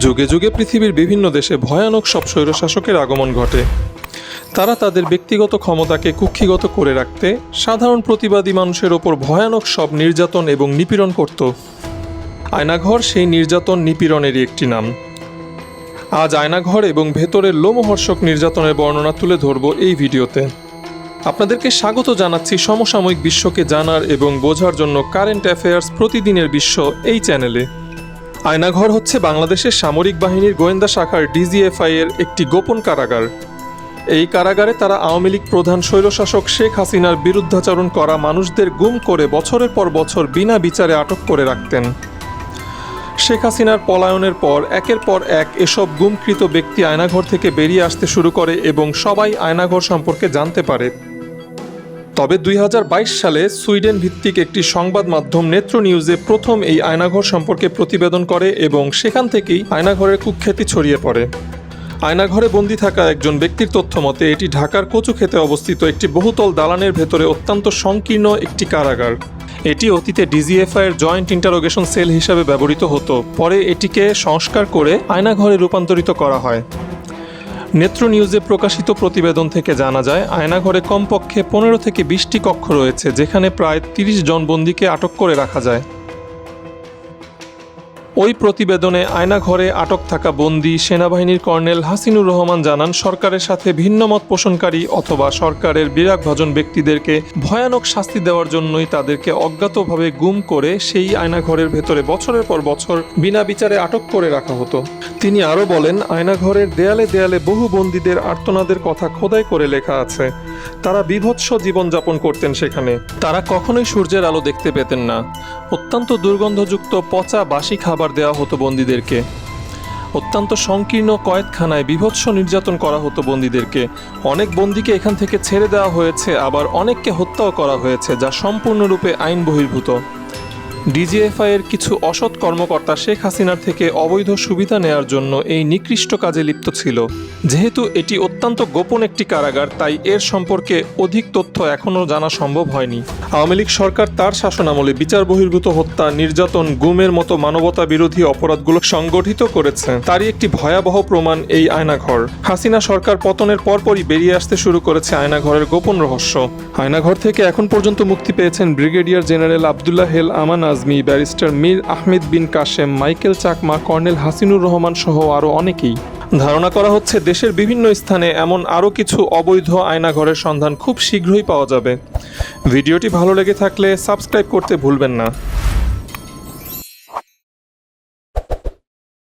যুগে যুগে পৃথিবীর বিভিন্ন দেশে ভয়ানক সব স্বৈরশাসকের আগমন ঘটে। তারা তাদের ব্যক্তিগত ক্ষমতাকে কুক্ষিগত করে রাখতে সাধারণ প্রতিবাদী মানুষের ওপর ভয়ানক সব নির্যাতন এবং নিপীড়ন করত। আয়নাঘর সেই নির্যাতন নিপীড়নেরই একটি নাম। আজ আয়নাঘর এবং ভেতরের লোমহর্ষক নির্যাতনের বর্ণনা তুলে ধরব এই ভিডিওতে। আপনাদেরকে স্বাগত জানাচ্ছি সমসাময়িক বিশ্বকে জানার এবং বোঝার জন্য কারেন্ট অ্যাফেয়ার্স প্রতিদিনের বিশ্ব এই চ্যানেলে। আয়নাঘর হচ্ছে বাংলাদেশের সামরিক বাহিনীর গোয়েন্দা শাখার ডিজিএফআই এর একটি গোপন কারাগার। এই কারাগারে তারা আওয়ামী লীগ প্রধান স্বৈরশাসক শেখ হাসিনার বিরুদ্ধাচরণ করা মানুষদের গুম করে বছরের পর বছর বিনা বিচারে আটক করে রাখতেন। শেখ হাসিনার পলায়নের পর, একের পর এক এসব গুমকৃত ব্যক্তি আয়নাঘর থেকে বেরিয়ে আসতে শুরু করে এবং সবাই আয়নাঘর সম্পর্কে জানতে পারে। তবে দুই হাজার বাইশ সালে সুইডেন ভিত্তিক একটি সংবাদ মাধ্যম নেত্র নিউজে প্রথম এই আয়নাঘর সম্পর্কে প্রতিবেদন করে এবং সেখান থেকেই আয়নাঘরের কুখ্যাতি ছড়িয়ে পড়ে। আয়নাঘরে বন্দি থাকা একজন ব্যক্তির তথ্য মতে, এটি ঢাকার কচুক্ষেতে অবস্থিত একটি বহুতল দালানের ভেতরে অত্যন্ত সংকীর্ণ একটি কারাগার। এটি অতীতে ডিজিএফআই এর জয়েন্ট ইন্টারোগেশন সেল হিসাবে ব্যবহৃত হতো। পরে এটিকে সংস্কার করে আয়নাঘরে রূপান্তরিত করা হয়। নেত্র নিউজে প্রকাশিত প্রতিবেদন থেকে জানা যায়, আয়নাঘরে কমপক্ষে পনেরো থেকে বিশটি কক্ষ রয়েছে, যেখানে প্রায় তিরিশ জন বন্দীকে আটক করে রাখা যায়। ওই প্রতিবেদনে আয়নাঘরে আটক থাকা বন্দি সেনাবাহিনীর কর্নেল হাসিনুর রহমান জানান, সরকারের সাথে ভিন্নমত পোষণকারী অথবা সরকারের বিরাগভাজন ব্যক্তিদেরকে ভয়ানক শাস্তি দেওয়ার জন্যই তাদেরকে অজ্ঞাতভাবে গুম করে সেই আয়নাঘরের ভেতরে বছরের পর বছর বিনা বিচারে আটক করে রাখা হতো। তিনি আরও বলেন, আয়নাঘরের দেয়ালে দেয়ালে বহু বন্দীদের আর্তনাদের কথা খোদাই করে লেখা আছে। তারা বিভৎস জীবনযাপন করতেন সেখানে। তারা কখনোই সূর্যের আলো দেখতে পেতেন না। অত্যন্ত দুর্গন্ধযুক্ত পচা বাসি খাবার দেওয়া হতো বন্দীদেরকে। অত্যন্ত সংকীর্ণ কয়েদখানায় বিভৎস নির্যাতন করা হতো বন্দীদেরকে। অনেক বন্দীকে এখান থেকে ছেড়ে দেওয়া হয়েছে, আবার অনেককে হত্যাও করা হয়েছে, যা সম্পূর্ণরূপে আইন বহির্ভূত। ডিজিএফআই এর কিছু অসৎ কর্মকর্তা শেখ হাসিনার থেকে অবৈধ সুবিধা নেয়ার জন্য এই নিকৃষ্ট কাজে লিপ্ত ছিল। যেহেতু এটি অত্যন্ত গোপন একটি কারাগার, তাই এর সম্পর্কে অধিক তথ্য এখনও জানা সম্ভব হয়নি। আওয়ামী লীগ সরকার তার শাসনামলে বিচার বহির্ভূত হত্যা, নির্যাতন, গুমের মতো মানবতা বিরোধী অপরাধগুলো সংগঠিত করেছে। তারই একটি ভয়াবহ প্রমাণ এই আয়নাঘর। হাসিনা সরকার পতনের পরপরই বেরিয়ে আসতে শুরু করেছে আয়নাঘরের গোপন রহস্য। আয়নাঘর থেকে এখন পর্যন্ত মুক্তি পেয়েছেন brigadier general Abdullah Hel Aman Azmi barrister Mir Ahmed Bin Kashem, Michael Chakma, colonel Hasinur Rahman সহ আরও অনেকেই। ধারণা করা হচ্ছে দেশের বিভিন্ন স্থানে এমন আরও কিছু অবৈধ আয়নাঘরের সন্ধান খুব শীঘ্রই পাওয়া যাবে। ভিডিওটি ভালো লেগে থাকলে সাবস্ক্রাইব করতে ভুলবেন না।